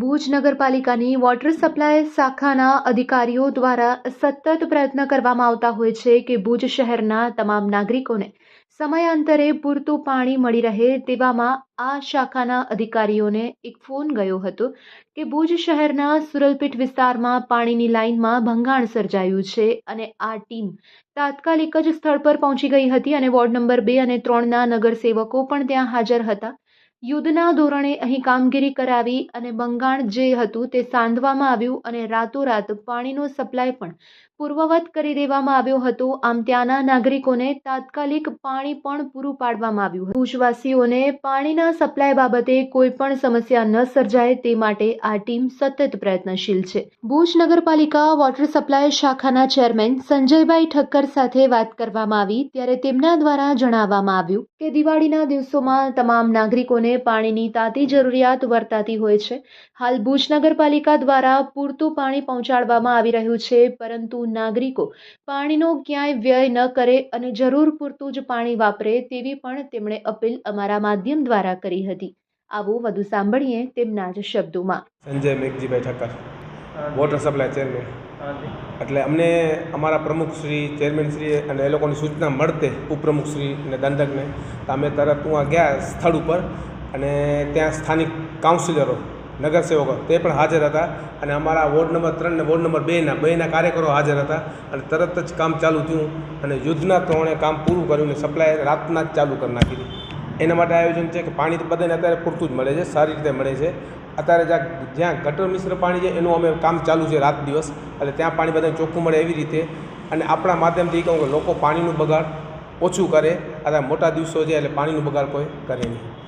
ભુજ નગરપાલિકાની water supply શાખાના અધિકારીઓ દ્વારા સતત પ્રયત્ન કરવામાં આવતા હોય છે કે ભુજ શહેરના તમામ નાગરિકોને સમયાંતરે પૂરતું પાણી મળી રહે તેવામાં આ શાખાના અધિકારીઓને એક ફોન ગયો હતો કે ભુજ શહેરના સુરલપીઠ વિસ્તારમાં પાણીની લાઇનમાં ભંગાણ સર્જાયું છે અને આ ટીમ તાત્કાલિક જ સ્થળ પર પહોંચી ગઈ હતી અને વોર્ડ નંબર બે અને ત્રણના નગરસેવકો પણ ત્યાં હાજર હતા. યુદ્ધના ધોરણે અહીં કામગીરી કરાવી અને બંગાણ જે હતું તે સાંધવામાં આવ્યું અને રાતોરાત પાણીનો સપ્લાય પણ પૂર્વવત કરી દેવામાં આવ્યો હતો. આમ ત્યાંના નાગરિકોને તાત્કાલિક પાણી પણ પૂરું પાડવામાં આવ્યું હતું. ભુજવાસીઓને પાણીના સપ્લાય બાબતે કોઈ પણ સમસ્યા ન સર્જાય તે માટે આ ટીમ સતત પ્રયત્નશીલ છે. ભુજ નગરપાલિકા વોટર સપ્લાય શાખાના ચેરમેન સંજયભાઈ ઠક્કર સાથે વાત કરવામાં આવી ત્યારે તેમના દ્વારા જણાવવામાં આવ્યું કે દિવાળીના દિવસોમાં તમામ નાગરિકોને પાણીની તાતી જરૂરિયાત વર્તાતી હોય છે. હાલ ભુજ નગરપાલિકા દ્વારા પૂરતું પાણી પહોંચાડવામાં આવી રહ્યું છે પરંતુ નાગરિકો પાણીનો ક્યાંય વ્યય ન કરે અને જરૂર પૂરતું જ પાણી વાપરે તેવી પણ તેમણે અપીલ અમારા માધ્યમ દ્વારા કરી હતી. આવું વધુ સાંભળીએ તેમના જ શબ્દોમાં. Sanjay Meghjibhai Thakkar water supply chairman એટલે અમને અમારા પ્રમુખ શ્રી ચેરમેન શ્રી અને એ લોકોની સૂચના મળતે ઉપપ્રમુખ શ્રી અને દંડકને. તો અમે તરત ત્યાં ગયા સ્થળ ઉપર અને ત્યાં સ્થાનિક કાઉન્સિલરો નગરસેવકો, તે પણ હાજર હતા અને અમારા વોર્ડ નંબર ત્રણ ને વોર્ડ નંબર બેના બેના કાર્યકરો હાજર હતા અને તરત જ કામ ચાલુ થયું અને યુદ્ધના ધોરણે કામ પૂરું કર્યું ને સપ્લાય રાતના જ ચાલુ કરી નાખી એના માટે આયોજન છે કે પાણી તો બધાને અત્યારે પૂરતું જ મળે છે, સારી રીતે મળે છે. અત્યારે જ્યાં જ્યાં ગટર મિશ્ર પાણી છે એનું અમે કામ ચાલુ છે રાત દિવસ, એટલે ત્યાં પાણી બધાને ચોખ્ખું મળે એવી રીતે. અને આપણા માધ્યમથી કહું કે લોકો પાણીનું બગાડ ઓછું કરે અત્યારે મોટા દિવસો છે એટલે પાણીનું બગાડ કોઈ કરે નહીં.